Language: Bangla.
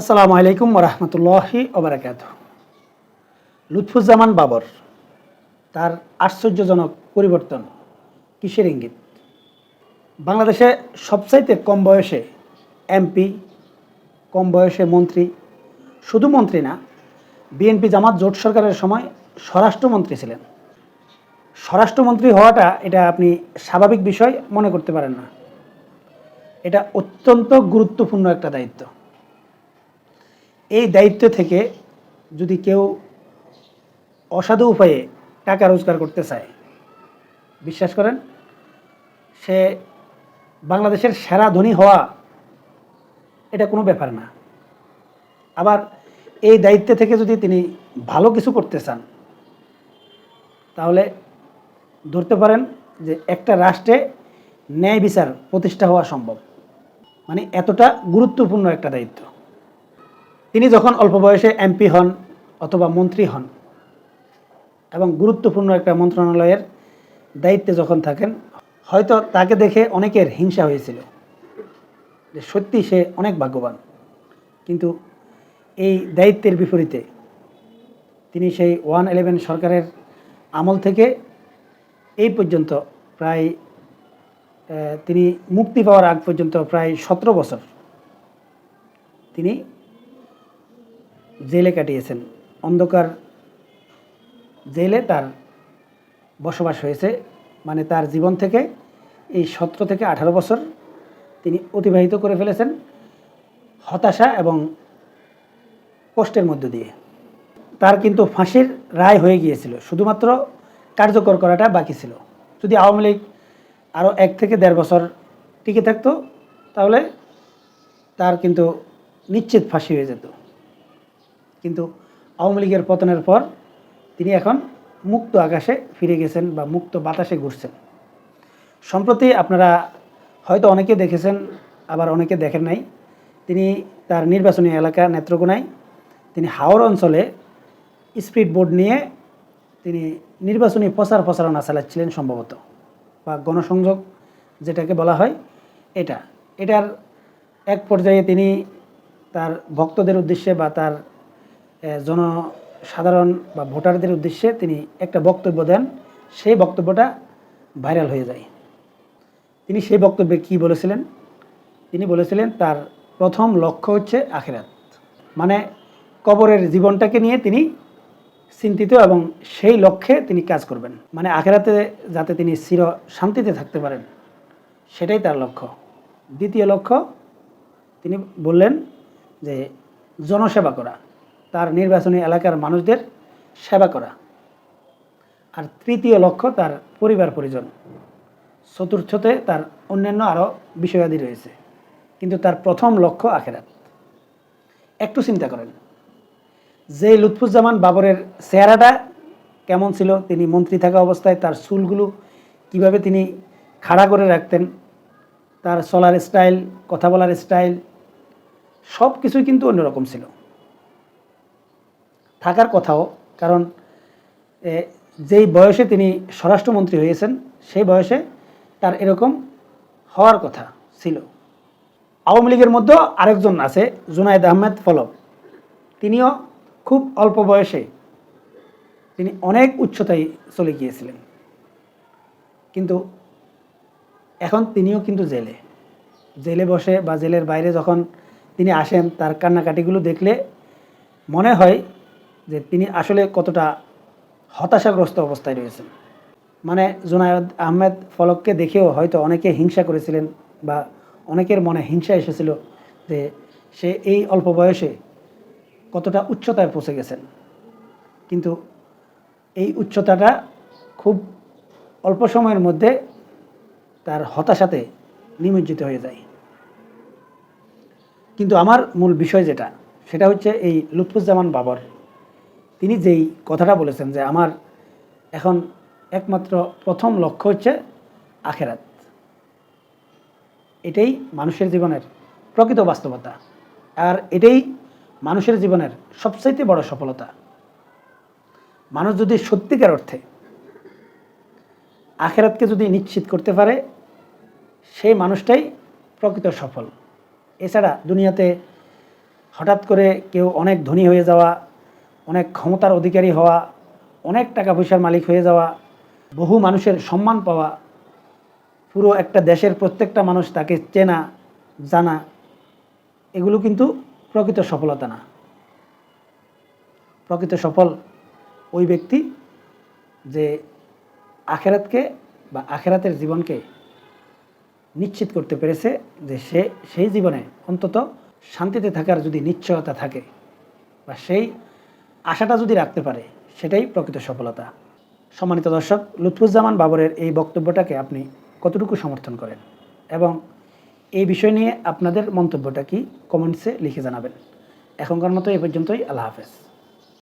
আসসালামু আলাইকুম রহমতুল্লাহি ওবরাকাত লুৎফুজ্জামান বাবর, তার আশ্চর্যজনক পরিবর্তন কিসের ইঙ্গিত? বাংলাদেশে সবচাইতে কম বয়সে এমপি, কম বয়সে মন্ত্রী, শুধু মন্ত্রী না, বিএনপি জামাত জোট সরকারের সময় স্বরাষ্ট্রমন্ত্রী ছিলেন। স্বরাষ্ট্রমন্ত্রী হওয়াটা এটা আপনি স্বাভাবিক বিষয় মনে করতে পারেন না। এটা অত্যন্ত গুরুত্বপূর্ণ একটা দায়িত্ব। এই দায়িত্ব থেকে যদি কেউ অসাধু উপায়ে টাকা রোজগার করতে চায়, বিশ্বাস করেন, সে বাংলাদেশের সেরা ধনী হওয়া এটা কোনো ব্যাপার না। আবার এই দায়িত্ব থেকে যদি তিনি ভালো কিছু করতে চান, তাহলে ধরতে পারেন যে একটা রাষ্ট্রে ন্যায় বিচার প্রতিষ্ঠা হওয়া সম্ভব। মানে এতটা গুরুত্বপূর্ণ একটা দায়িত্ব। তিনি যখন অল্প বয়সে এমপি হন অথবা মন্ত্রী হন এবং গুরুত্বপূর্ণ একটা মন্ত্রণালয়ের দায়িত্বে যখন থাকেন, হয়তো তাকে দেখে অনেকের হিংসা হয়েছিল যে সত্যি সে অনেক ভাগ্যবান। কিন্তু এই দায়িত্বের বিপরীতে তিনি সেই ওয়ান ইলেভেন সরকারের আমল থেকে এই পর্যন্ত প্রায় তিনি মুক্তি পাওয়ার আগ পর্যন্ত প্রায় সতেরো বছর তিনি জেলে কাটিয়েছেন। অন্ধকার জেলে তার বসবাস হয়েছে। মানে তার জীবন থেকে এই সতেরো থেকে আঠারো বছর তিনি অতিবাহিত করে ফেলেছেন হতাশা এবং কষ্টের মধ্য দিয়ে। তার কিন্তু ফাঁসির রায় হয়ে গিয়েছিল। শুধুমাত্র কার্যকর করাটা বাকি ছিল। যদি আওয়ামী লীগ আরও এক থেকে দেড় বছর টিকে থাকতো, তাহলে তার কিন্তু নিশ্চিত ফাঁসি হয়ে যেত। কিন্তু আওয়ামী লীগের পতনের পর তিনি এখন মুক্ত আকাশে ফিরে গেছেন বা মুক্ত বাতাসে ঘুরছেন। সম্প্রতি আপনারা হয়তো অনেকে দেখেছেন, আবার অনেকে দেখেন নাই, তিনি তার নির্বাচনী এলাকা নেত্রকোনায় তিনি হাওর অঞ্চলে স্পিড বোর্ড নিয়ে তিনি নির্বাচনী প্রচার প্রচারণা চালাচ্ছিলেন সম্ভবত, বা গণসংযোগ যেটাকে বলা হয় এটা। এটার এক পর্যায়ে তিনি তার ভক্তদের উদ্দেশ্যে বা তার জনসাধারণ বা ভোটারদের উদ্দেশ্যে তিনি একটা বক্তব্য দেন। সেই বক্তব্যটা ভাইরাল হয়ে যায়। তিনি সেই বক্তব্যে কি বলেছিলেন? তিনি বলেছিলেন, তার প্রথম লক্ষ্য হচ্ছে আখেরাত। মানে কবরের জীবনটাকে নিয়ে তিনি চিন্তিত এবং সেই লক্ষ্যে তিনি কাজ করবেন। মানে আখেরাতে যাতে তিনি চির শান্তিতে থাকতে পারেন, সেটাই তার লক্ষ্য। দ্বিতীয় লক্ষ্য, তিনি বললেন যে জনসেবা করা। তার নির্বাচনী এলাকার মানুষদের সেবা করা। আর তৃতীয় লক্ষ্য তার পরিবার পরিজন। চতুর্থতে তার অন্যান্য আরও বিষয়াদি রয়েছে। কিন্তু তার প্রথম লক্ষ্য আখেরাত। একটু চিন্তা করেন। যে লুৎফুজ্জামান বাবরের চেহারাটা কেমন ছিল, তিনি মন্ত্রী থাকা অবস্থায় তার চুলগুলো কীভাবে তিনি খাড়া করে রাখতেন, তার চলার স্টাইল কথা বলার স্টাইল সব কিছুই কিন্তু অন্যরকম ছিল। থাকার কথাও, কারণ যেই বয়সে তিনি স্বরাষ্ট্রমন্ত্রী হয়েছেন, সেই বয়সে তার এরকম হওয়ার কথা ছিল। আওয়ামী লীগের মধ্যেও আরেকজন আছে, জুনায়েদ আহমেদ ফলক। তিনিও খুব অল্প বয়সে তিনি অনেক উচ্চতায় চলে গিয়েছিলেন। কিন্তু এখন তিনিও কিন্তু জেলে। জেলে বসে বা জেলের বাইরে যখন তিনি আসেন, তার কান্নাকাটিগুলো দেখলে মনে হয় যে তিনি আসলে কতটা হতাশাগ্রস্ত অবস্থায় রয়েছেন। মানে জুনায়দ আহমেদ ফলককে দেখেও হয়তো অনেকে হিংসা করেছিলেন বা অনেকের মনে হিংসা এসেছিল যে সে এই অল্প বয়সে কতটা উচ্চতায় পৌঁছে গেছেন। কিন্তু এই উচ্চতাটা খুব অল্প সময়ের মধ্যে তার হতাশাতে নিমজ্জিত হয়ে যায়। কিন্তু আমার মূল বিষয় যেটা, সেটা হচ্ছে এই লুৎফুজ্জামান বাবর। তিনি যেই কথাটা বলেছেন যে আমার এখন একমাত্র প্রথম লক্ষ্য হচ্ছে আখেরাত। এটাই মানুষের জীবনের প্রকৃত বাস্তবতা। আর এটাই মানুষের জীবনের সবচাইতে বড় সফলতা। মানুষ যদি সত্যিকার অর্থে আখেরাতকে যদি নিশ্চিত করতে পারে, সেই মানুষটাই প্রকৃত সফল। এছাড়া দুনিয়াতে হঠাৎ করে কেউ অনেক ধনী হয়ে যাওয়া অনেক ক্ষমতার অধিকারী হওয়া, অনেক টাকা পয়সার মালিক হয়ে যাওয়া, বহু মানুষের সম্মান পাওয়া, পুরো একটা দেশের প্রত্যেকটা মানুষ তাকে চেনা, জানা, এগুলো কিন্তু প্রকৃত সফলতা না। প্রকৃত সফল ওই ব্যক্তি যে আখেরাতকে বা আখেরাতের জীবনকে নিশ্চিত করতে পেরেছে যে সে, সেই জীবনে অন্তত শান্তিতে থাকার যদি নিশ্চয়তা থাকে বা সেই আশাটা যদি রাখতে পারে, সেটাই প্রকৃত সফলতা। সম্মানিত দর্শক, লুৎফুজ্জামান বাবরের এই বক্তব্যটাকে আপনি কতটুকু সমর্থন করেন? এবং এই বিষয় নিয়ে আপনাদের মন্তব্যটা কি? কমেন্টসে লিখে জানাবেন। এখনকার মতো এ পর্যন্তই, আল্লাহ হাফেজ।